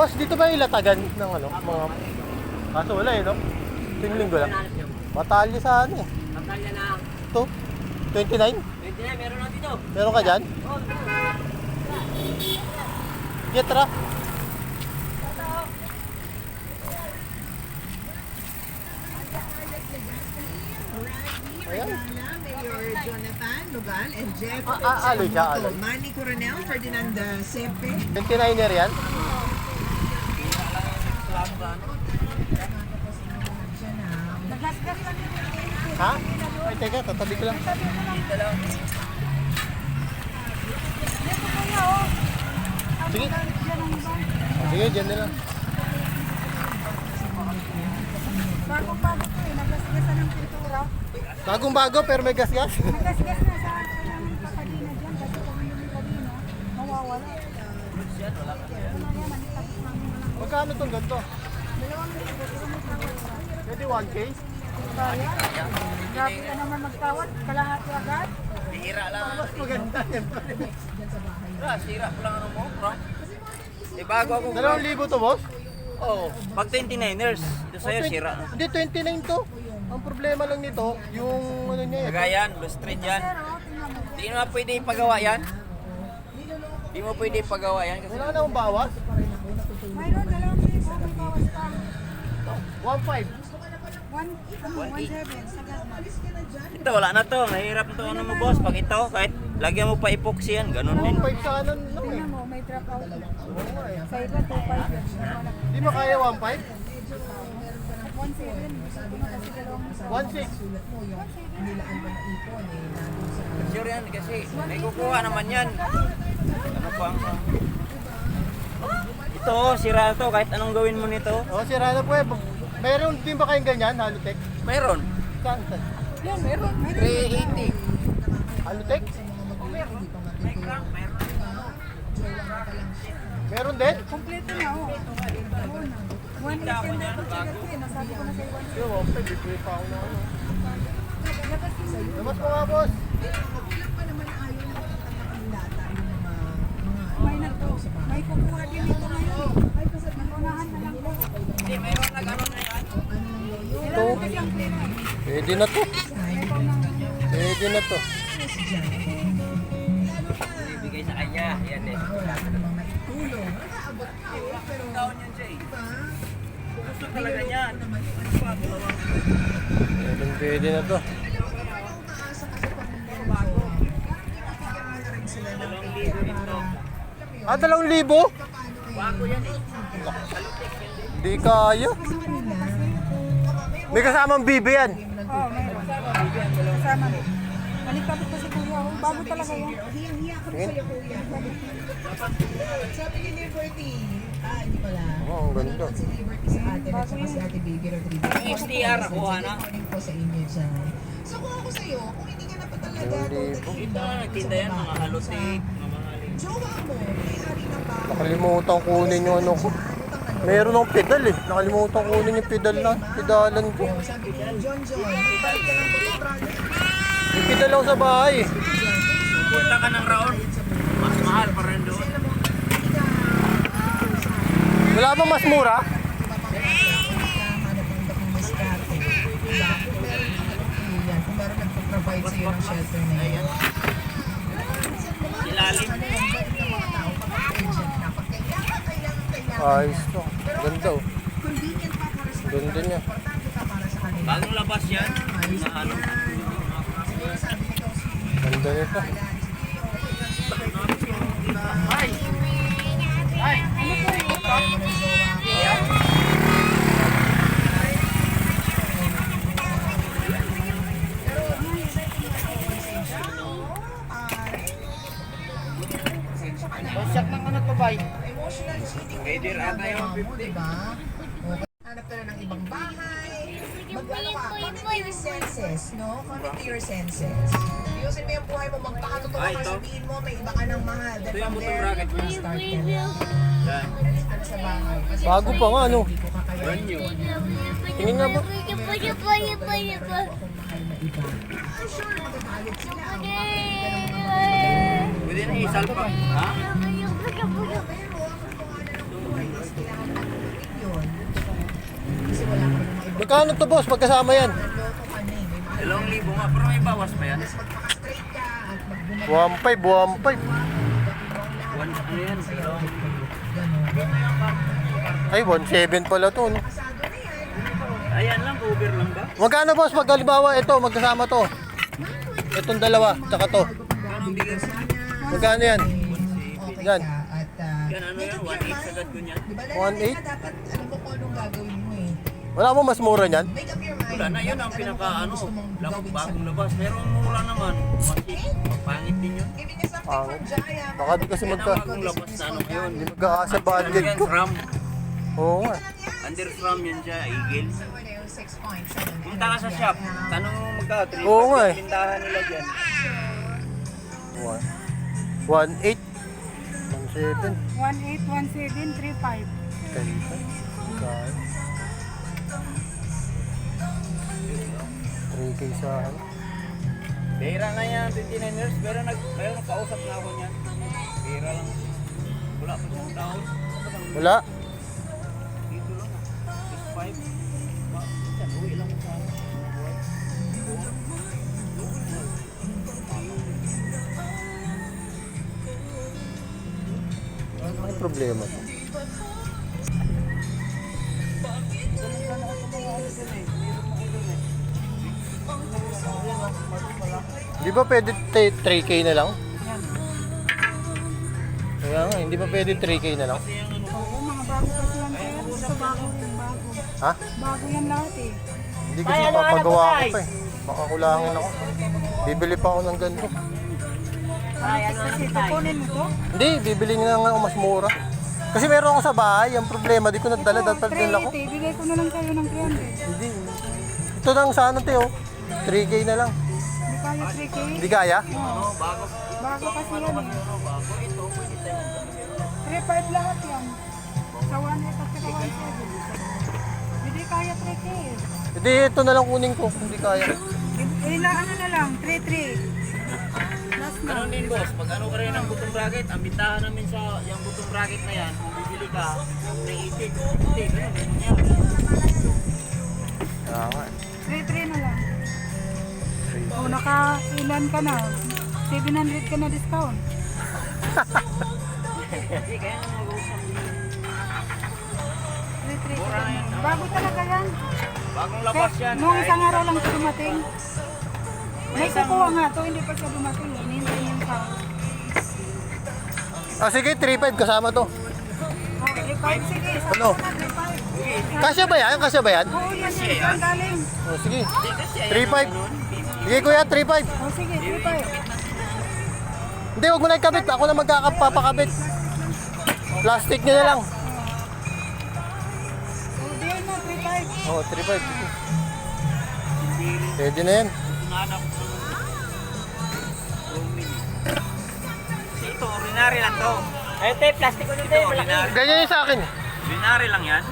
Boss, dito ba ilatagan ng ano, mga... Kaso wala eh, no? Ting linggo lang. Batalya sa ano eh. Batalya na. Ito, 29? Pwede na, meron na dito. Meron ka dyan? Oh, Get tara. Ayan. Mayor Jonathan Lugal and Jeff Ah, ah, aloy. Manny Coronel, Ferdinand uh, Sepe. 29er yan? Ha? Ay, teka, tatabi ko lang. Sige. Sige, dyan na lang. Bagong-bago to eh, nagasgasan ng pintura. Bagong bago pero may gas-gas. Nagasgas na sa akin namin pa kanina dyan kasi kung hindi kanina, mawawala. Wala yan, manitapos namin na lang. Magkano tong ganito? Pwede 1K? Kaya, grabe ka naman magtawad, kalahati agad. Hira lang. Mas maganda yan. Sira ko lang ano mo, bro. Eh, bago ako. Dalawang libo to, boss? Oo. Pag 29ers, ito sa'yo, sira. Hindi, 29 to. Ang problema lang nito, yung ano niya eh. Kagayan, lustrate yan. Pero, tingnan mo. Pwede ipagawa yan. Di mo pwede ipagawa yan kasi Wala na akong bawas. Mayroon, dalawang libo, may bawas pa. 1.5. One, ano, one seven, sagad na. ito wala na to. Mahirap to ano mo boss. Pag ito, kahit lagyan mo pa epoxy yan, ganun din. 1.5 sa ano lang eh. Tingnan mo, may drop out. Sa iba, 2.5 yan. Wala. Di ba kaya 1.5? One seven, gusto ko na kasi dalawang 1.6. Sure yan kasi may kukuha naman yan. Ano po ang ito, sira to kahit anong gawin mo nito. O, sira na po eh. Meron din ba kayong ganyan, Halotech? Mayroon. Saan? saan? Yan, meron. Meron. 380. Halotech? May crank, mayroon. Meron din? Kompleto na, oh. Oo. One week ito, sagad ko eh. Nasabi ko na sa iwan. Yo, 1.5. Bibili pa ako na ano. Labas mo nga, boss. may na to. May kukuha din ito ngayon. Nakunahan na lang po. Hindi, mayroon na gano'n na yan. Ito. Pwede na to. Pwede na to. Ibigay sa kanya. Yan eh. Down yan eh. Gusto talaga niyan. Pwede, pwede na to. Ah, dalawang libo? Bago yan eh. Di kaya. May kasamang bibi yan. Oo, meron. Kasama mo. Malikapit pa si Kuya. oh. Bago talaga yan. Tingin. Sabi ni Liberty, ah, hindi pala. Oh, ang ganda. Si Liberty sa atin at saka si Ate Baby Rodriguez. Yung STR, nakuha na. Morning po sa inyo dyan. So kung ako sa'yo, kung hindi ka na pa talaga. Ito, sa yan, mga sa mga mahaling. Jowa mo, may-ari ng bahay. Nakalimutan kunin yung ano ko. Meron akong pedal eh. Nakalimutan kunin yung pedal na. Pedalan ko. May pedal ako sa bahay eh. Punta ka ng raon. Mas mahal pa rin doon. Wala bang mas mura? Nagpo-provide sa'yo ng shelter na yan. Ilalim. Ayos to. Ganda oh. Ganda niya. Bagong labas yan. Na ano. Ganda nito. Ng ano to, bay? emotional cheating Pwede yung ata yung ginagawa mo, diba? Okay. Hanap ka na ng ibang bahay. Mag-ano ka, come into your senses, no? Come into your senses. Ayusin mo yung buhay mo, magpakatotoo ka, sabihin mo, may iba ka ng mahal. Then Ito yung from there, mo. start ka na. Yan. Ano sa bahay? Bago pa nga ano. Brand new. Tingin nga ba? I'm sure magagalit sila. Ang Pwede na isal pa. Ha? Magkano to boss? Magkasama yan? Dalawang libo nga, pero may bawas pa yan. 1.5, 1.5. Ano Ay, 1.7 pala to, no? Ayan lang, cover lang ba? Magkano boss, pag halimbawa ito, magkasama to? Itong dalawa, tsaka to. Magkano yan? Yan. ka. At, ah, Yan, ano yan? 1.8 sagad ko niyan. di ba 1.8? lalaki ka dapat alam mo kung anong gagawin mo eh. Wala mo mas mura niyan? Make up your mind. Wala na, yun ang Dapat alam mo pinaka kung ano, gusto mong lang, gawin sa bagong labas. Pero ang mura naman, masip, pangit din yun. Giving you something Pangit. from Jaya. Baka di kasi Yan magka... ang bagong labas na ano ngayon. Hindi magkakasa budget Ano yan, ko. SRAM. Oo nga. Under SRAM yan siya, Eagle. So, yung 6.7 Punta ka sa shop, tanong mo magka, 3 Oo nga eh. tindahan nila dyan. 1.8. 1.7. 181735. Kaya. 3K sa ano. Bira na yan, 29 years, pero nag, mayroon kausap na ako niyan. Bira lang. Wala pa siyang tao. Wala. Dito lang ah. Just 5. Ba, minsan, uwi lang sa ano. Problema to? Di ba pwede t- 3K na lang? Kaya nga, hindi ba pwede 3K na lang? Oo, mga bago kasi yan. Gusto bago. Ha? Bago yan lahat eh. Hindi kasi papagawa ko pa eh. Baka kulangin ako. Bibili pa ako ng ganito. Kasi kukunin mo to. Hindi, bibili nga nga mas mura. Kasi meron ako sa bahay, ang problema, di ko nadala, dapat din ako. 380, bigay ko na lang kayo ng 300. Hindi. Ito lang sana, Teo. 3K na lang. Hindi kaya 3K. Hindi kaya? Oo. Bago. Bago kasi yan eh. Bago ito, pwede tayo. 3.5 lahat yan. Sa 1 at saka 1.7. Hindi kaya 3K eh. Hindi, ito na lang kunin ko, kung hindi kaya. Eh, na ano na lang, 3.3. Last na. Ganun din boss, pag ano ka rin ng butong bracket, ang bintahan namin sa yung butong bracket na yan, kung bibili ka, 380. Hindi, ganun din yan. Nga. 3.3 na lang. O, naka ilan ka na? 700 ka na discount. Hindi, kaya nga mag-uusap. 3.3 ka lang. Bago talaga yan. Bagong labas yan. Nung isang araw lang ito dumating. May kukuha nga to, hindi pa siya dumating. Hinihintay niya yung tao. Ah, sige, 3.5 kasama to. Oh, 3.5 sige. Sa Ano? na 3.5. Kasya ba yan? Kasya ba yan? Oo, yan yan. Saan galing? Oh, sige. Hindi kasi ayan 3.5. ang ganun. Sige kuya, 3.5. Oh, sige, 3.5. Hindi, wag mo na ikabit. Ako na magkakapapakabit. Plastic nyo na lang. Oh, di na, 3.5. Oo, oh, 3.5. Sige. Pwede na yan. Nanap ko. Roaming. Ito, ordinary lang to. Ito, plastic ko nito. Ito, ordinary. Ganyan yung sa akin. Ordinary lang yan.